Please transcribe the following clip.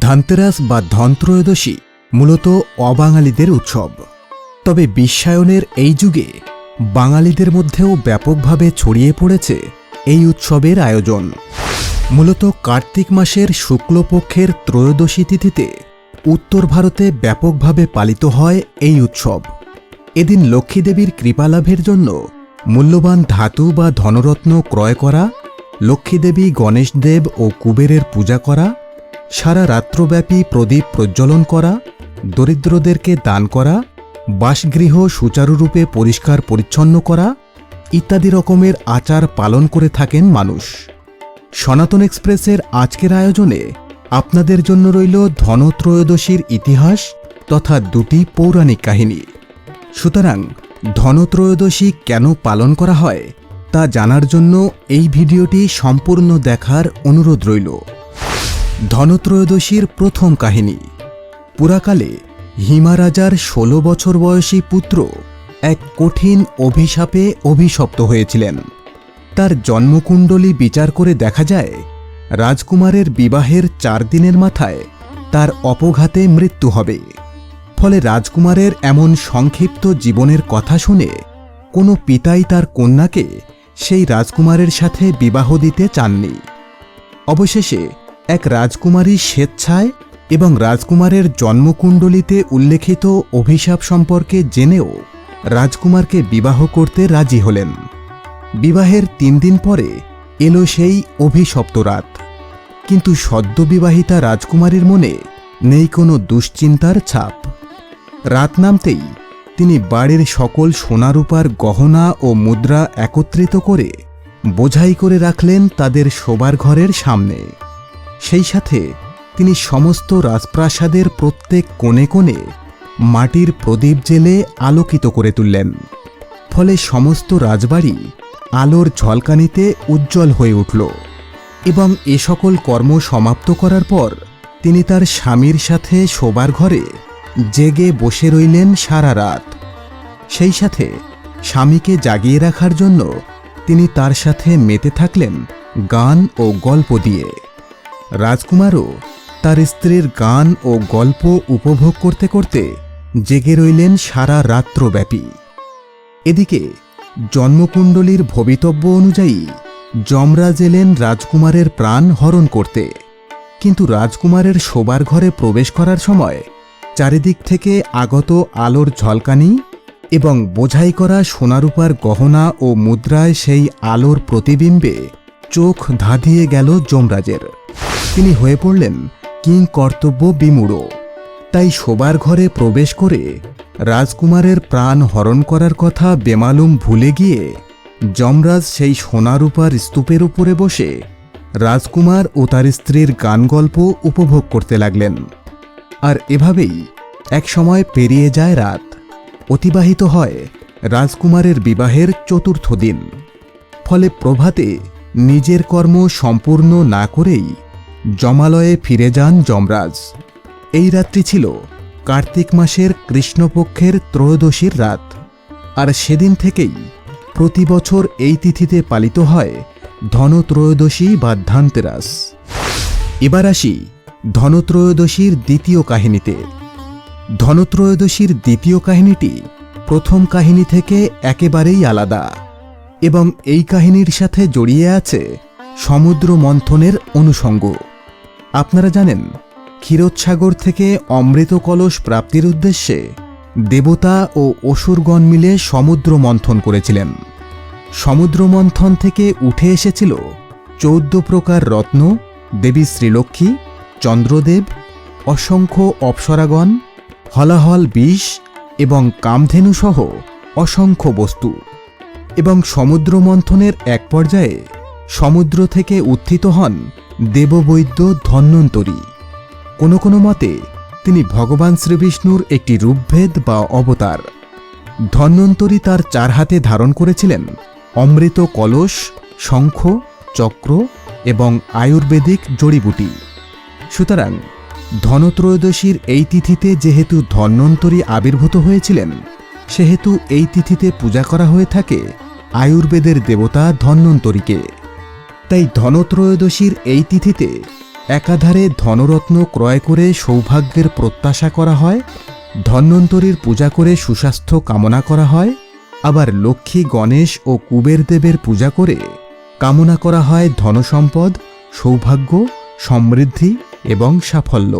ধানতেরাস বা ধনত্রয়োদশী মূলত অবাঙালিদের উৎসব। তবে বিশ্বায়নের এই যুগে বাঙালিদের মধ্যেও ব্যাপকভাবে ছড়িয়ে পড়েছে এই উৎসবের আয়োজন। মূলত কার্তিক মাসের শুক্লপক্ষের ত্রয়োদশী তিথিতে উত্তর ভারতে ব্যাপকভাবে পালিত হয় এই উৎসব। এদিন লক্ষ্মীদেবীর কৃপালাভের জন্য মূল্যবান ধাতু বা ধনরত্ন ক্রয় করা, লক্ষ্মীদেবী গণেশদেব ও কুবেরের পূজা করা সারা রাত্রব্যাপী প্রদীপ প্রজ্বলন করা, দরিদ্রদেরকে দান করা, বাসগৃহ সুচারুরূপে পরিষ্কার পরিচ্ছন্ন করা ইত্যাদি রকমের আচার পালন করে থাকেন মানুষ। সনাতন এক্সপ্রেসের আজকের আয়োজনে আপনাদের জন্য রইল ধনত্রয়োদশীর ইতিহাস তথা দুটি পৌরাণিক কাহিনী। সুতরাং ধনত্রয়োদশী কেন পালন করা হয় তা জানার জন্য এই ভিডিওটি সম্পূর্ণ দেখার অনুরোধ রইল। ধনত্রয়োদশীর প্রথম কাহিনী। পুরাকালে হিমা রাজার ষোলো বছর বয়সী পুত্র এক কঠিন অভিশাপে অভিশপ্ত হয়েছিলেন। তার জন্মকুণ্ডলী বিচার করে দেখা যায়, রাজকুমারের বিবাহের চার দিনের মাথায় তার অপঘাতে মৃত্যু হবে। ফলে রাজকুমারের এমন সংক্ষিপ্ত জীবনের কথা শুনে কোনো পিতাই তার কন্যাকে সেই রাজকুমারের সাথে বিবাহ দিতে চাননি। অবশেষে এক রাজকুমারী স্বেচ্ছায় এবং রাজকুমারের জন্মকুণ্ডলিতে উল্লেখিত অভিশাপ সম্পর্কে জেনেও রাজকুমারকে বিবাহ করতে রাজি হলেন। বিবাহের তিন দিন পরে এলো সেই অভিশপ্ত রাত। কিন্তু সদ্যবিবাহিতা রাজকুমারীর মনে নেই কোনো দুশ্চিন্তার ছাপ। রাত নামতেই তিনি বাড়ির সকল সোনারূপার গহনা ও মুদ্রা একত্রিত করে বোঝাই করে রাখলেন তাদের শোবার ঘরের সামনে। সেই সাথে তিনি সমস্ত রাজপ্রাসাদের প্রত্যেক কোণে কোণে মাটির প্রদীপ জেলে আলোকিত করে তুললেন। ফলে সমস্ত রাজবাড়ি আলোর ঝলকানিতে উজ্জ্বল হয়ে উঠল এবং এ সকল কর্ম সমাপ্ত করার পর তিনি তার স্বামীর সাথে শোবার ঘরে জেগে বসে রইলেন সারা রাত। সেই সাথে স্বামীকে জাগিয়ে রাখার জন্য তিনি তার সাথে মেতে থাকলেন গান ও গল্প দিয়ে। রাজকুমারও তার স্ত্রীর গান ও গল্প উপভোগ করতে করতে জেগে রইলেন সারা রাত্রব্যাপী। এদিকে জন্মকুণ্ডলীর ভবিতব্য অনুযায়ী যমরাজ এলেন রাজকুমারের প্রাণ হরণ করতে। কিন্তু রাজকুমারের শোবার ঘরে প্রবেশ করার সময় চারিদিক থেকে আগত আলোর ঝলকানি এবং বোঝাই করা সোনারূপার গহনা ও মুদ্রায় সেই আলোর প্রতিবিম্বে চোখ ধাঁধিয়ে গেল যমরাজের। তিনি হয়ে পড়লেন কিং কর্তব্য বিমূঢ়। তাই শোবার ঘরে প্রবেশ করে রাজকুমারের প্রাণ হরণ করার কথা বেমালুম ভুলে গিয়ে যমরাজ সেই সোনারূপার স্তূপের উপরে বসে রাজকুমার ও তার স্ত্রীর গান গল্প উপভোগ করতে লাগলেন। আর এভাবেই এক সময় পেরিয়ে যায় রাত। অতিবাহিত হয় রাজকুমারের বিবাহের চতুর্থ দিন। ফলে প্রভাতে নিজের কর্ম সম্পূর্ণ না করেই জমালয়ে ফিরে যান যমরাজ। এই রাত্রি ছিল কার্তিক মাসের কৃষ্ণপক্ষের ত্রয়োদশীর রাত। আর সেদিন থেকেই প্রতি বছর এই তিথিতে পালিত হয় ধনত্রয়োদশী বা ধানতেরাস। এবার আসি ধনত্রয়োদশীর দ্বিতীয় কাহিনীতে। ধনত্রয়োদশীর দ্বিতীয় কাহিনীটি প্রথম কাহিনী থেকে একেবারেই আলাদা। এবং এই কাহিনীর সাথে জড়িয়ে আছে সমুদ্র মন্থনের অনুষঙ্গ। আপনারা জানেন ক্ষীরোৎসাগর থেকে অমৃত কলস প্রাপ্তির উদ্দেশ্যে দেবতা ও অসুরগণ মিলে সমুদ্র মন্থন করেছিলেন। সমুদ্র মন্থন থেকে উঠে এসেছিল চৌদ্দ প্রকার রত্ন, দেবী শ্রীলক্ষ্মী, চন্দ্রদেব, অসংখ্য অপ্সরাগণ, হলাহল বিষ এবং কামধেনুসহ অসংখ্য বস্তু। এবং সমুদ্র মন্থনের এক পর্যায়ে সমুদ্র থেকে উত্থিত হন দেববৈদ্য ধন্বন্তরী। কোনো কোনো মতে, তিনি ভগবান শ্রীবিষ্ণুর একটি রূপভেদ বা অবতার। ধন্বন্তরী তার চার হাতে ধারণ করেছিলেন অমৃত কলস, শঙ্খ, চক্র এবং আয়ুর্বেদিক জড়িবুটি। সুতরাং ধনত্রয়োদশীর এই তিথিতে যেহেতু ধন্বন্তরী আবির্ভূত হয়েছিলেন, সেহেতু এই তিথিতে পূজা করা হয়ে থাকে আয়ুর্বেদের দেবতা ধন্বন্তরীকে। তাই ধনত্রয়োদশীর এই তিথিতে একাধারে ধনরত্ন ক্রয় করে সৌভাগ্যের প্রত্যাশা করা হয়, ধন্বন্তরীর পূজা করে সুস্বাস্থ্য কামনা করা হয়, আবার লক্ষ্মী, গণেশ ও কুবের দেবের পূজা করে কামনা করা হয় ধনসম্পদ, সৌভাগ্য, সমৃদ্ধি এবং সাফল্য।